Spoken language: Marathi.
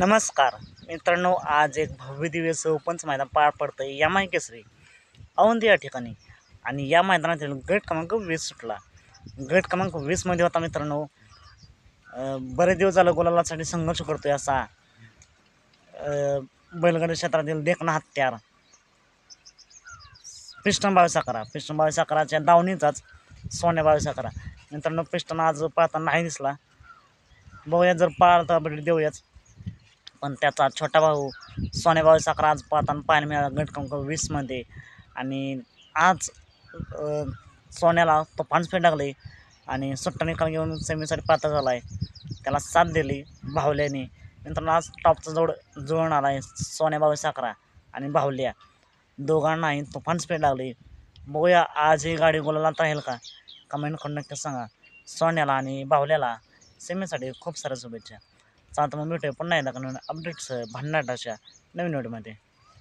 नमस्कार. मित्रांनो आज एक भव्य दिव्य ओपनचं मैदान पार पडतं आहे एम आय केसरी औंध या ठिकाणी. आणि या मैदानातील गट क्रमांक वीस सुटला. गट क्रमांक वीसमध्ये होता मित्रांनो बरेच दिवस झालं गुलालासाठी संघर्ष करतो आहे असा बैलगाडी क्षेत्रातील देखणा हत्यार. पिष्टन बावीस अकरा. पिष्टन बावीस अकराच्या दावणीचाच सोन्या बावीस अकरा. मित्रांनो पिष्टन आज पाहताना नाही दिसला. बघूया जर पाळता तर भेट देऊयाच पण त्याचा छोटा भाऊ सोन्या बावीस आज पाहताना पाहायला मिळाला गट क्रमांक वीसमध्ये आणि आज सोन्याला सोन्याला तुफान स्पीड लागले आणि सुट्टा निकाल घेऊन सेमीसाठी पात्र झाला आहे त्याला साथ दिली भावल्याने. नंतर आज टॉपचा जोड जुळून आला आहे सोन्या बावीस आणि भावल्या. दोघांनाही तुफान स्पीड लागली बघूया आज ही गाडी गोलाला राहील का? कमेंट करून नक्की सांगा. सोन्याला आणि बाहुल्याला सेमीसाठी खूप साऱ्या शुभेच्छा. चालतं मग भेटूया पुन्हा एकदा का नवीन अपडेट्स भन्नाट अशा नवीन व्हिडिओमध्ये